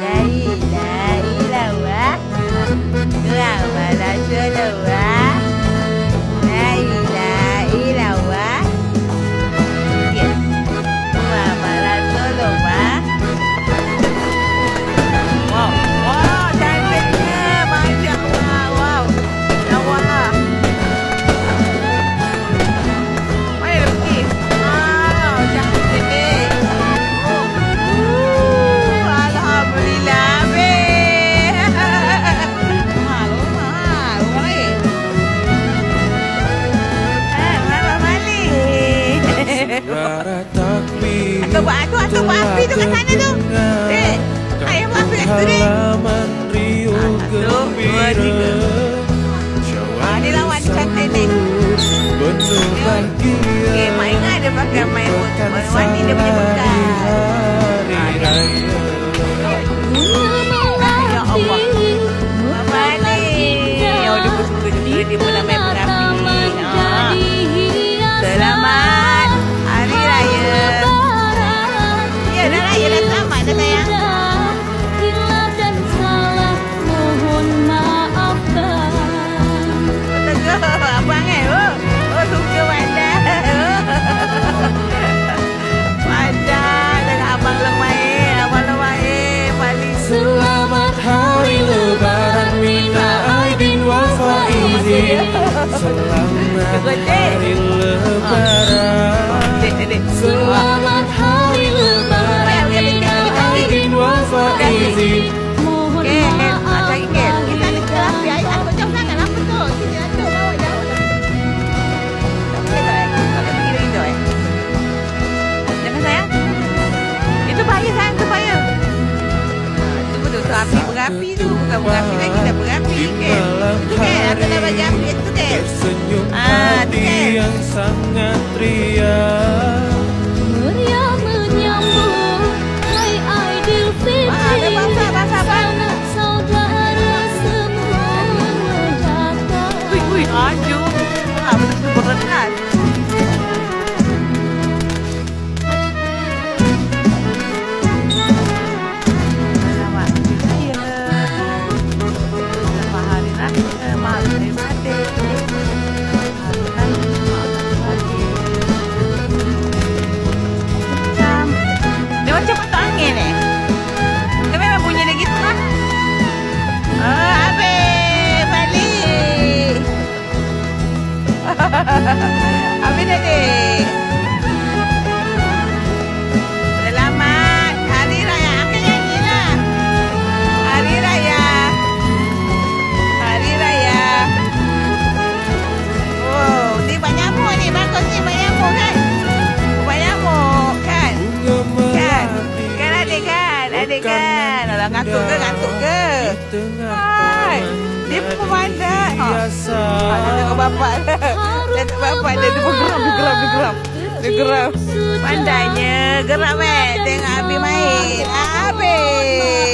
đây đây là quá. Là mà là chưa là quá. bukan berapi lagi dah berapi ke kan? itu kan, aku itu kan? ah, itu yang sangat rindu. Hai. Dia pun pemandat. Ha. Biasa. Ha, dia tengok bapak dah. Dia tengok bapak dah. Dia pun geram, dia geram, dia geram. Dia geram. Pandainya. Geram, eh. Tengok Abi main. Ah, Abi.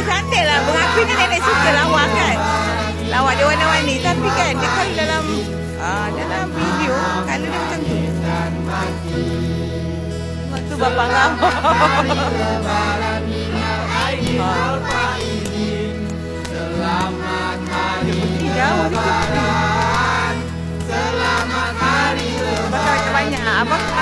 nampak cantik lah. Mengaku ni kan nenek suka lawak kan? Lawak dia warna-warni. Tapi kan dia kalau dalam uh, Dalam video Kalau dia macam tu. Sebab tu bapak ngamak Selamat hari lebaran Selamat hari lebaran Selamat hari lebaran Selamat hari lebaran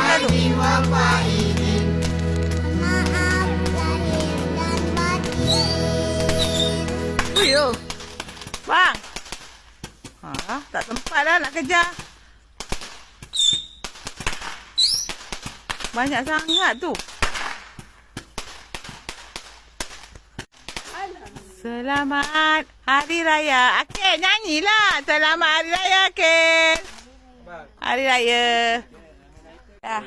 Ah, tak sempat lah nak kejar. Banyak sangat tu. Selamat Hari Raya. Akil, nyanyilah. Selamat Hari Raya, Akil. Hari Raya. Dah.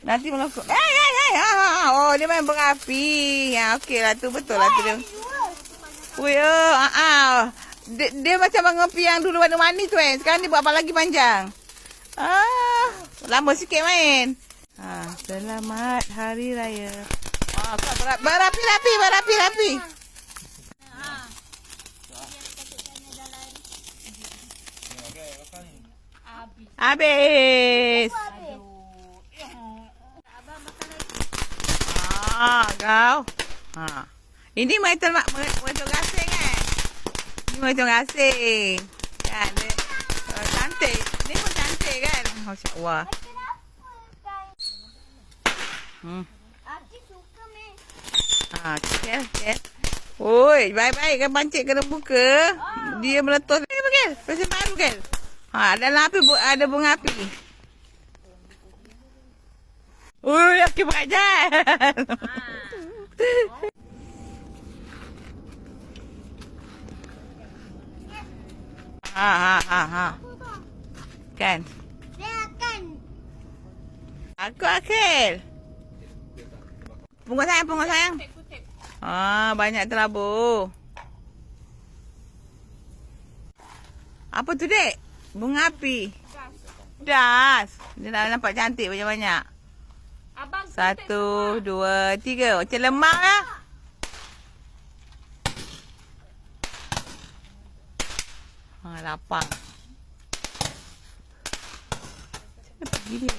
Nanti melokok. Eh, eh, eh. eh ah, ah, ah, oh, dia main berapi. Ya, okeylah tu betul lah tu dia. Uyo, lah. oh, ah. Uh-uh. Dia, dia macam mengopi yang dulu warna mani tu kan. Sekarang dia buat apa lagi panjang. Ah, lama sikit main. Ha, selamat Hari Raya. Ah, kau berap, berapi-rapi, berapi-rapi. Habis. Ah, kau. Ha. Ini metal mak metal gasing metal gasing. Kan? Dia, uh, cantik. Ni pun cantik kan? Masya-Allah. Hmm. Ha, okey, okey. Oi, baik-baik kan pancit kena buka. Dia meletus. Ni apa? Pesen baru kan? Ha, dalam api bu- ada bunga api. Ui, okey pengajar. Ha, ha, ha, ha. Kan? Aku akil. Pungut sayang, pungut sayang. Ah, banyak terabur. Apa tu, dek? Bunga api. Das. Dia nampak cantik banyak-banyak. Abang Satu, dua, tiga. Macam lemak lah. Lapang. Mana pergi dia?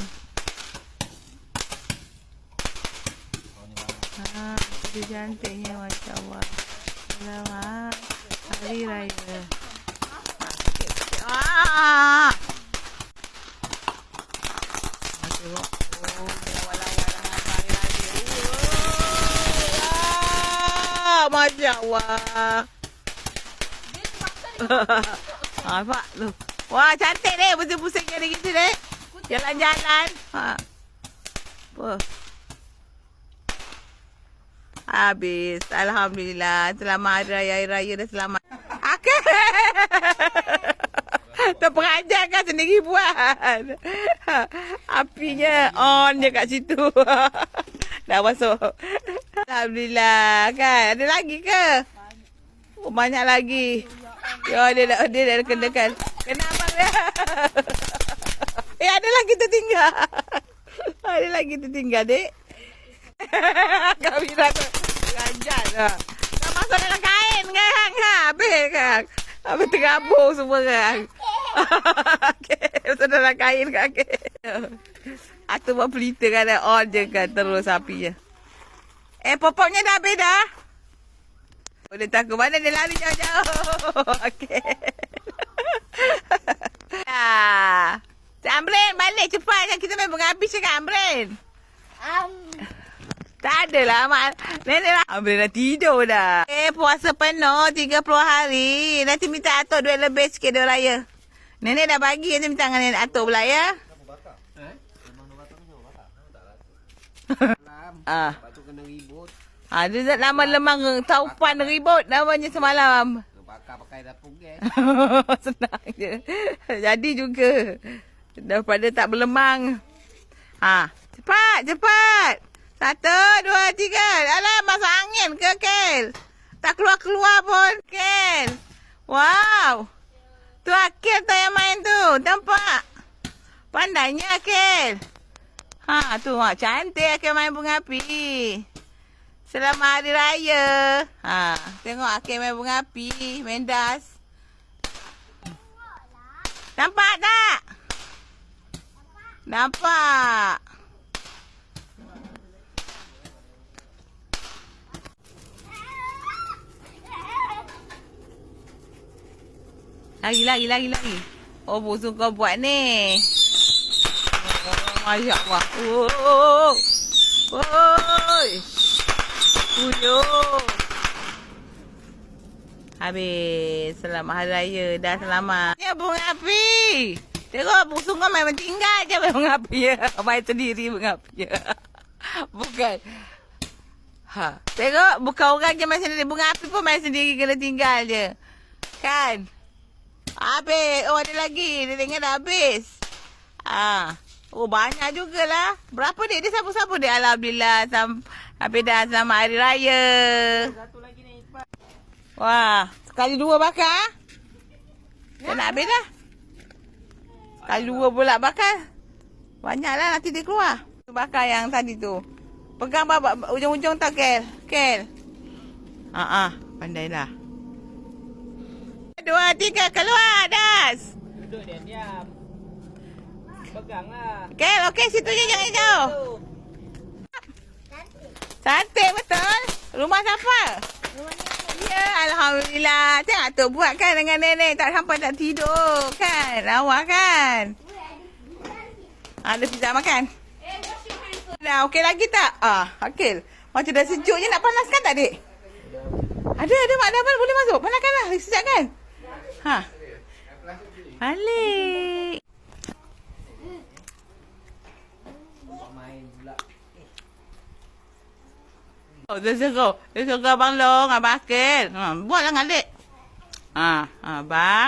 Dia cantiknya Masya Allah. Selamat Hari Raya. Ha. Ah! Tengok. Oh, lawa-lawa Hari Raya. Wah! Masya Allah. ha, nampak tu. Wah, cantik deh. Pusing-pusing jadi gitu deh. Jalan-jalan. Ha. Apa? Habis. Alhamdulillah. Selamat Hari Raya. Raya dah selamat. Akal. Terperanjat kan sendiri buat. Apinya on je kat situ. Dah masuk. Alhamdulillah. Kan? Ada lagi ke? Oh, banyak lagi. Ya, dia dah, dia dah kenakan. Kenapa dia? eh, ada lagi tertinggal. Ada lagi tertinggal, dek. Kau bilang tu. Ranjat lah. Kau masuk dalam kain kan? Ha, habis kan? Habis tergabung semua kan? okay. Masuk dalam kain kan? Okay. Atau buat pelita kan? On je kan? Terus apinya. Eh, popoknya dah habis dah. Oh, dia takut mana dia lari jauh-jauh. Okey. ya. Cik Amrin, balik cepat kan kita bunga habis cakap Amrin. Tak ada lah mak. Nenek lah. Amrin dah tidur dah. Eh, puasa penuh 30 hari. Nanti minta atuk duit lebih sikit dia raya. Nenek dah bagi nanti minta dengan nenek atuk pula ya. Ah. Ah, dia dah nama lemang taupan ribut namanya semalam. Bakar pakai dapur gas. Senang je. Jadi juga. Daripada tak berlemang. Ha, cepat, cepat. Satu, dua, tiga. Alah, masuk angin ke, Kel? Tak keluar-keluar pun, Kel. Wow. Tu Akil tu yang main tu. Nampak? Pandainya, Akil. Ha, tu, ha, cantik Akil main bunga api. Selamat Hari Raya. Ha, tengok Akil main bunga api, main das. Nampak tak? Nampak. Lagi, lagi, lagi, lagi. Oh, bosu kau buat ni. Oh, Masya Allah. Oh, oh, oh. Oi. Uyuh. Habis. Selamat Hari Raya. Dah selamat. Banyak bunga api. Tengok sungguh main tinggal je main bunga api ya. Main sendiri bunga api ya. Bukan. Ha, tengok bukan orang je main sendiri. Bunga api pun main sendiri kena tinggal je. Kan? Habis. Oh ada lagi. Dia tengok dah habis. Ah. Oh banyak jugalah. Berapa dek? Dia sapu-sapu dek. Alhamdulillah. Sam habis dah sama hari raya. Satu lagi ni. Wah. Sekali dua bakar. Dah nak habis dah. Sekali dua pula bakar. Banyaklah nanti dia keluar. Tu bakar yang tadi tu. Pegang babak ujung-ujung tak Kel? Kel. Ah ah, pandailah. Dua, tiga, keluar, das. Duduk dia diam. Peganglah. Kel, okey situ je jangan jauh. Cantik betul. Rumah siapa? Ya, Alhamdulillah. Tengok tu buat kan dengan nenek. Tak sampai tak tidur kan. Lawa kan. Ada pizza makan? Dah okey lagi tak? Ah, okey. Macam dah sejuk je nak panaskan tak, Dik? Ada, ada mak double boleh masuk. Panaskanlah. Sekejap kan? Ha. Balik. Main pula. Oh, dia suruh. Dia suruh Abang Long, Abang Akil. Ha, buatlah dengan adik. Ha, ha, Abang.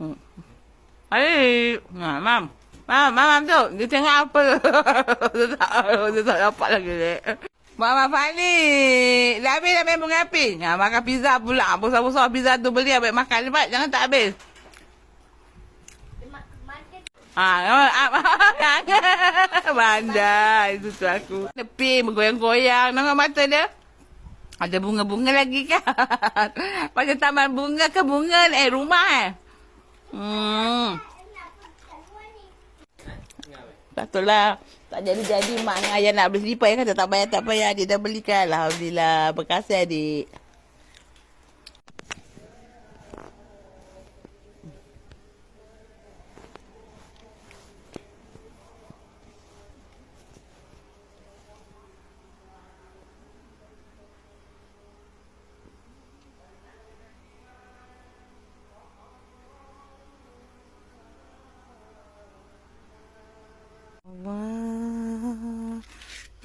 Hmm. Adik. Ha, Mam. Mam, Mam, Mam tu. Dia tengok apa? dia, tak, dia tak dapat lagi, dek. Mama Fani. Dah habis dah main bunga api. Ha, makan pizza pula. Besar-besar pizza tu beli ambil makan. Lepas jangan tak habis. Ah, bandai itu tu aku. Tepi bergoyang-goyang dengan mata dia. Ada bunga-bunga lagi kan. Macam taman bunga ke bunga eh rumah eh. Hmm. Tak tahu lah. Tak jadi-jadi mak dengan ayah nak beli slipper. Kata tak payah, tak payah. Dia dah belikan. Alhamdulillah. Berkasih adik.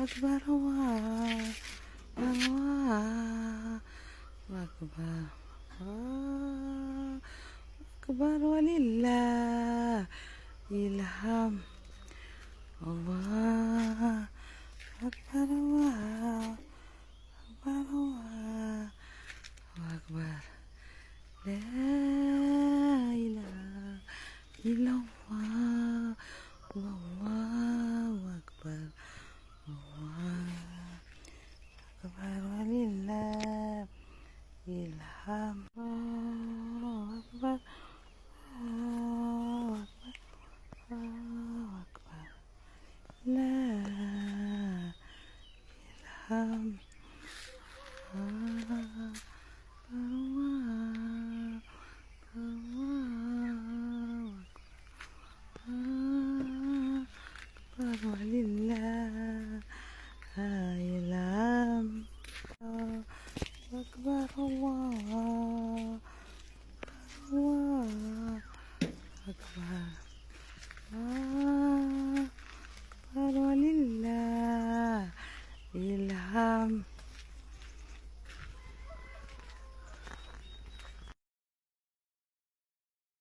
أكبر الله الله أكبر الله أكبر ولله الهام الله أكبر الله أكبر الله أكبر لا إله إلا الله Lagu.